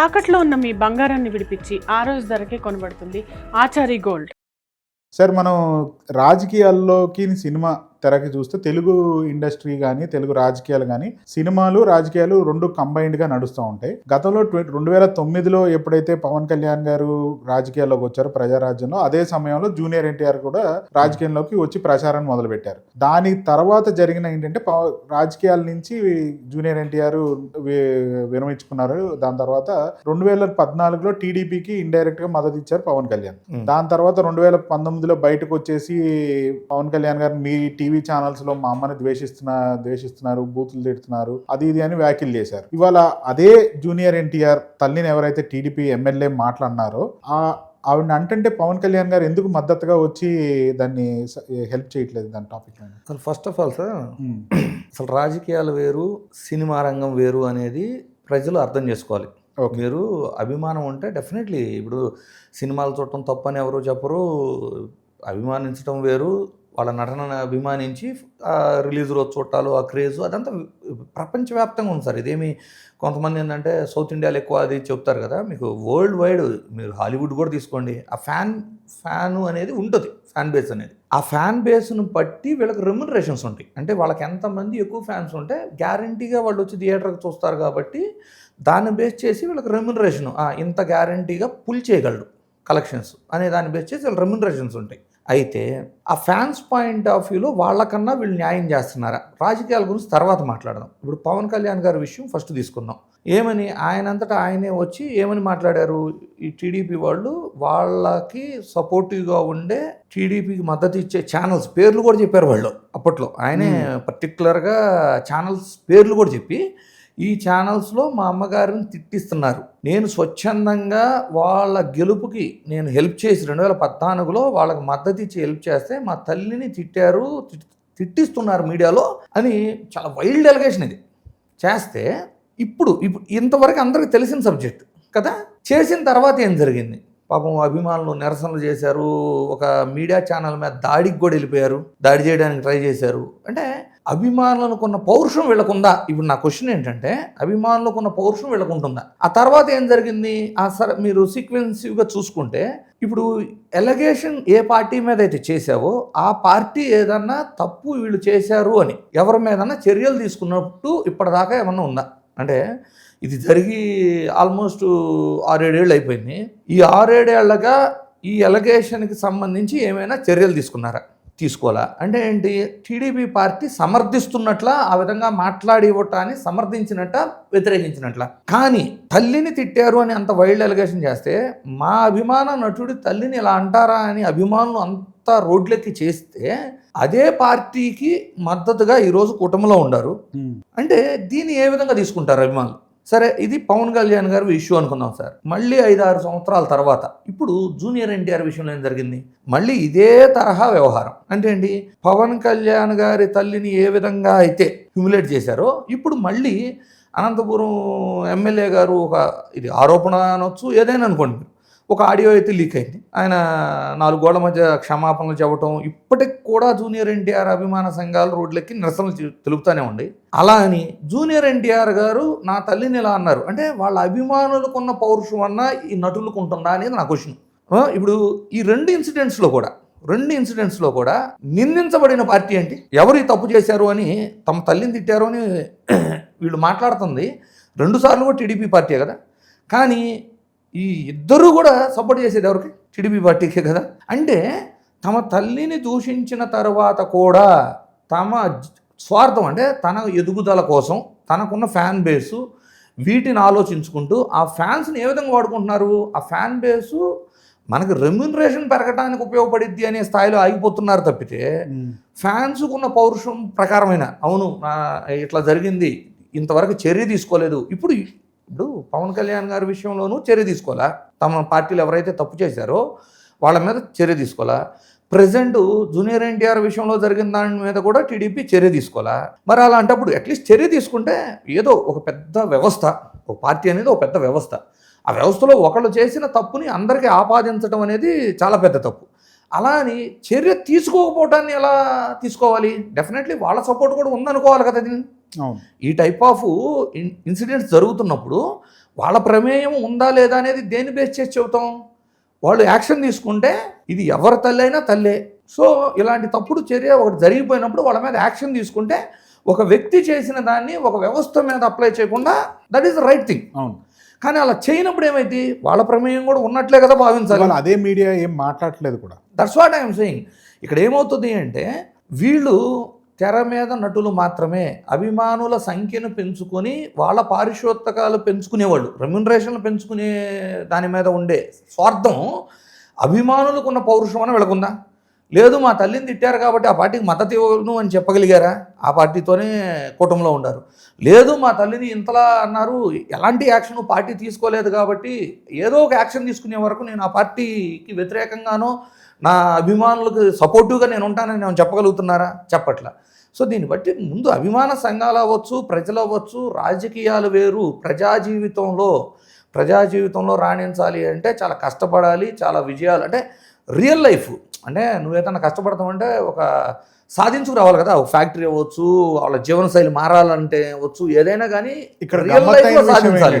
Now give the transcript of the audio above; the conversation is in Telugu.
తాకట్లో ఉన్న మీ బంగారాన్ని విడిపించి ఆ రోజు ధరకే కొనబడుతుంది ఆచారి గోల్డ్. సార్ మనం రాజకీయాల్లోకి సినిమా తెరకి చూస్తే తెలుగు ఇండస్ట్రీ కానీ తెలుగు రాజకీయాలు కానీ సినిమాలు రాజకీయాలు రెండు కంబైన్డ్గా నడుస్తూ ఉంటాయి. గతంలో రెండు వేల తొమ్మిదిలో ఎప్పుడైతే పవన్ కళ్యాణ్ గారు రాజకీయాల్లోకి వచ్చారో ప్రజారాజ్యంలో అదే సమయంలో జూనియర్ ఎన్టీఆర్ కూడా రాజకీయంలోకి వచ్చి ప్రచారాన్ని మొదలుపెట్టారు. దాని తర్వాత జరిగిన ఏంటంటే రాజకీయాల నుంచి జూనియర్ ఎన్టీఆర్ విరమించుకున్నారు. దాని తర్వాత రెండు వేల పద్నాలుగులో టీడీపీకి ఇండైరెక్ట్గా మద్దతు ఇచ్చారు పవన్ కళ్యాణ్. దాని తర్వాత రెండు వేల పంతొమ్మిదిలో బయటకు వచ్చేసి పవన్ కళ్యాణ్ గారు మీ టీవీ ఛానల్స్లో మా అమ్మని ద్వేషిస్తున్నా ద్వేషిస్తున్నారు బూతులు తిడుతున్నారు అది ఇది అని వ్యాఖ్యలు చేశారు. ఇవాళ అదే జూనియర్ ఎన్టీఆర్ తల్లిని ఎవరైతే టీడీపీ ఎమ్మెల్యే మాట్లాడినారో ఆ ఆవిడని అంటుంటే పవన్ కళ్యాణ్ గారు ఎందుకు మద్దతుగా వచ్చి దాన్ని హెల్ప్ చేయట్లేదు దాని టాపిక్ అసలు ఫస్ట్ ఆఫ్ ఆల్ సార్ అసలు రాజకీయాలు వేరు సినిమా రంగం వేరు అనేది ప్రజలు అర్థం చేసుకోవాలి. మీరు అభిమానం ఉంటే డెఫినెట్లీ ఇప్పుడు సినిమాలు చూడటం తప్పని ఎవరు చెప్పరు అభిమానించడం వేరు వాళ్ళ నటనను అభిమానించి ఆ రిలీజ్ రోజు చూడాలు ఆ క్రేజ్ అదంతా ప్రపంచవ్యాప్తంగా ఉంది సార్. ఇదేమి కొంతమంది ఏంటంటే సౌత్ ఇండియాలో ఎక్కువ అది చెప్తారు కదా మీకు వరల్డ్ వైడ్ మీరు హాలీవుడ్ కూడా తీసుకోండి. ఆ ఫ్యాన్ ఫ్యాను అనేది ఉంటుంది ఫ్యాన్ బేస్ అనేది. ఆ ఫ్యాన్ బేస్ను బట్టి వీళ్ళకి రెమ్యునరేషన్స్ ఉంటాయి. అంటే వాళ్ళకి ఎంతమంది ఎక్కువ ఫ్యాన్స్ ఉంటే గ్యారంటీగా వాళ్ళు వచ్చి థియేటర్కి చూస్తారు కాబట్టి దాన్ని బేస్ చేసి వీళ్ళకి రెమ్యునరేషన్ ఇంత గ్యారంటీగా పుల్ చేయగలడు కలెక్షన్స్ అనే దాన్ని బేస్ చేసి వీళ్ళ రెమ్యునరేషన్స్ ఉంటాయి. అయితే ఆ ఫ్యాన్స్ పాయింట్ ఆఫ్ వ్యూలో వాళ్ళకన్నా వీళ్ళు న్యాయం చేస్తున్నారా? రాజకీయాల గురించి తర్వాత మాట్లాడదాం. ఇప్పుడు పవన్ కళ్యాణ్ గారి విషయం ఫస్ట్ తీసుకుందాం. ఏమని? ఆయనంతటా ఆయనే వచ్చి ఏమని మాట్లాడారు? ఈ టీడీపీ వాళ్ళు వాళ్ళకి సపోర్టివ్గా ఉండే టీడీపీకి మద్దతు ఇచ్చే ఛానల్స్ పేర్లు కూడా చెప్పారు వాళ్ళు అప్పట్లో. ఆయనే పర్టికులర్గా ఛానల్స్ పేర్లు కూడా చెప్పి ఈ ఛానల్స్లో మా అమ్మగారిని తిట్టిస్తున్నారు. నేను స్వచ్ఛందంగా వాళ్ళ గెలుపుకి నేను హెల్ప్ చేసి రెండు వేల పద్నాలుగులో వాళ్ళకి మద్దతు ఇచ్చి హెల్ప్ చేస్తే మా తల్లిని తిట్టారు తిట్టిస్తున్నారు మీడియాలో అని చాలా వైల్డ్ ఎలిగేషన్ ఇది. చేస్తే ఇప్పుడు ఇప్పుడు ఇంతవరకు అందరికీ తెలిసిన సబ్జెక్ట్ కదా? చేసిన తర్వాత ఏం జరిగింది? పాపం అభిమానులు నిరసనలు చేశారు ఒక మీడియా ఛానల్ మీద దాడికి కూడా వెళ్ళిపోయారు దాడి చేయడానికి ట్రై చేశారు. అంటే అభిమానులకు ఉన్న పౌరుషం వీళ్ళకుందా? ఇప్పుడు నా క్వశ్చన్ ఏంటంటే అభిమానులకు ఉన్న పౌరుషం వీళ్ళకు ఉంటుందా ఆ తర్వాత ఏం జరిగింది? ఆ సరే మీరు సీక్వెన్సివ్గా చూసుకుంటే ఇప్పుడు ఎలగేషన్ ఏ పార్టీ మీద అయితే చేసావో ఆ పార్టీ ఏదన్నా తప్పు వీళ్ళు చేశారు అని ఎవరి మీదన్నా చర్యలు తీసుకున్నట్టు ఇప్పటిదాకా ఏమన్నా ఉందా? అంటే ఇది జరిగి ఆల్మోస్ట్ ఆరేడేళ్ళు అయిపోయింది. ఈ ఆరేడేళ్ళగా ఈ ఎలగేషన్కి సంబంధించి ఏమైనా చర్యలు తీసుకున్నారా? తీసుకోవాలా? అంటే ఏంటి? టీడీపీ పార్టీ సమర్థిస్తున్నట్ల ఆ విధంగా మాట్లాడి ఇవ్వటాన్ని సమర్థించినట్ట వ్యతిరేకించినట్ల. కానీ తల్లిని తిట్టారు అని అంత వైల్డ్ ఎలిగేషన్ చేస్తే మా అభిమాన నటుడి తల్లిని ఇలా అంటారా అని అభిమానులు అంతా రోడ్లెక్కి చేస్తే అదే పార్టీకి మద్దతుగా ఈరోజు కుటుంబంలో ఉండారు. అంటే దీన్ని ఏ విధంగా తీసుకుంటారు అభిమానులు? సరే ఇది పవన్ కళ్యాణ్ గారి ఇష్యూ అనుకుందాం సార్. మళ్ళీ ఐదు ఆరు సంవత్సరాల తర్వాత ఇప్పుడు జూనియర్ ఎన్టీఆర్ విషయంలో ఏం జరిగింది? మళ్ళీ ఇదే తరహా వ్యవహారం. అంటే అండి పవన్ కళ్యాణ్ గారి తల్లిని ఏ విధంగా అయితే హ్యూమిలేట్ చేశారో ఇప్పుడు మళ్ళీ అనంతపురం ఎమ్మెల్యే గారు ఒక ఇది ఆరోపణ అనొచ్చు ఏదైనా అనుకోండి మీరు. ఒక ఆడియో అయితే లీక్ అయింది. ఆయన నాలుగు గోడల మధ్య క్షమాపణలు చెప్పటం ఇప్పటికి కూడా జూనియర్ ఎన్టీఆర్ అభిమాన సంఘాలు రోడ్లెక్కి నిరసనలు తెలుపుతూనే ఉండి అలా అని జూనియర్ ఎన్టీఆర్ గారు నా తల్లిని ఇలా అన్నారు. అంటే వాళ్ళ అభిమానులకు ఉన్న పౌరుషం అన్న ఈ నటులకు ఉంటుందా అనేది నా క్వశ్చన్. ఇప్పుడు ఈ రెండు ఇన్సిడెంట్స్లో కూడా రెండు ఇన్సిడెంట్స్లో కూడా నిందించబడిన పార్టీ ఏంటి? ఎవరు ఈ తప్పు చేశారు అని తమ తల్లిని తిట్టారు అని వీళ్ళు మాట్లాడుతుంది. రెండుసార్లు కూడా టీడీపీ పార్టీ కదా? కానీ ఈ ఇద్దరు కూడా సపోర్ట్ చేసేది ఎవరికి? టీడీపీ పార్టీకే కదా. అంటే తమ తల్లిని దూషించిన తర్వాత కూడా తమ స్వార్థం అంటే తన ఎదుగుదల కోసం తనకున్న ఫ్యాన్ బేసు వీటిని ఆలోచించుకుంటూ ఆ ఫ్యాన్స్ని ఏ విధంగా వాడుకుంటున్నారు? ఆ ఫ్యాన్ బేసు మనకు రెమ్యునరేషన్ పెరగడానికి ఉపయోగపడిద్ది అనే స్థాయిలో ఆగిపోతున్నారు తప్పితే ఫ్యాన్స్కు ఉన్న పౌరుషం ప్రకారమైన అవును ఇట్లా జరిగింది ఇంతవరకు చర్య తీసుకోలేదు. ఇప్పుడు ఇప్పుడు పవన్ కళ్యాణ్ గారి విషయంలోనూ చర్య తీసుకోవాలా? తమ పార్టీలు ఎవరైతే తప్పు చేశారో వాళ్ళ మీద చర్య తీసుకోవాలా? ప్రజెంట్ జూనియర్ ఎన్టీఆర్ విషయంలో జరిగిన దాని మీద కూడా టీడీపీ చర్య తీసుకోవాలా? మరి అలాంటప్పుడు అట్లీస్ట్ చర్య తీసుకుంటే ఏదో ఒక పెద్ద వ్యవస్థ ఒక పార్టీ అనేది ఒక పెద్ద వ్యవస్థ. ఆ వ్యవస్థలో ఒకళ్ళు చేసిన తప్పుని అందరికీ ఆపాదించడం అనేది చాలా పెద్ద తప్పు. అలా అని చర్య తీసుకోకపోవటాన్ని ఎలా తీసుకోవాలి? డెఫినెట్లీ వాళ్ళ సపోర్ట్ కూడా ఉందనుకోవాలి కదా దీన్ని. ఈ టైప్ ఆఫ్ ఇన్సిడెంట్స్ జరుగుతున్నప్పుడు వాళ్ళ ప్రమేయం ఉందా లేదా అనేది దేని బేస్ చేసి చెబుతాం? వాళ్ళు యాక్షన్ తీసుకుంటే ఇది ఎవరి తల్లి అయినా తల్లే. సో ఇలాంటి తప్పుడు చర్య ఒకటి జరిగిపోయినప్పుడు వాళ్ళ మీద యాక్షన్ తీసుకుంటే ఒక వ్యక్తి చేసిన దాన్ని ఒక వ్యవస్థ మీద అప్లై చేయకుండా that is the right thing అవును. కానీ అలా చేయనప్పుడు ఏమైంది? వాళ్ళ ప్రమేయం కూడా ఉన్నట్లే కదా భావించాలి. అదే మీడియా ఏం మాట్లాడట్లేదు కూడా. దట్స్ వాట్ ఐఎమ్ సెయింగ్ ఇక్కడ ఏమవుతుంది అంటే వీళ్ళు తెర మీద నటులు మాత్రమే అభిమానుల సంఖ్యను పెంచుకొని వాళ్ళ పారితోషికాలు పెంచుకునేవాళ్ళు రెమ్యునరేషన్లు పెంచుకునే దాని మీద ఉండే స్వార్థం అభిమానులకు ఉన్న పౌరుషం అని వీళ్ళకుందా? లేదు మా తల్లిని తిట్టారు కాబట్టి ఆ పార్టీకి మద్దతు ఇవ్వను అని చెప్పగలిగారా? ఆ పార్టీతోనే కూటమిలో ఉండారు. లేదు మా తల్లిని ఇంతలా అన్నారు ఎలాంటి యాక్షన్ పార్టీ తీసుకోలేదు కాబట్టి ఏదో ఒక యాక్షన్ తీసుకునే వరకు నేను ఆ పార్టీకి వ్యతిరేకంగానో నా అభిమానులకు సపోర్టివ్గా నేను ఉంటానని నేను చెప్పగలుగుతున్నారా? చెప్పట్లా. సో దీన్ని బట్టి ముందు అభిమాన సంఘాలు అవ్వచ్చు ప్రజలు అవ్వచ్చు రాజకీయాలు వేరు. ప్రజా జీవితంలో ప్రజా జీవితంలో రాణించాలి అంటే చాలా కష్టపడాలి చాలా విజయాలు అంటే రియల్ లైఫ్ అంటే నువ్వు ఏదైనా కష్టపడతామంటే ఒక సాధించుకు రావాలి కదా. ఒక ఫ్యాక్టరీ అవ్వచ్చు వాళ్ళ జీవనశైలి మారాలంటే అవ్వచ్చు ఏదైనా కానీ ఇక్కడ రియల్ లైఫ్లో విషయం సాధించాలి.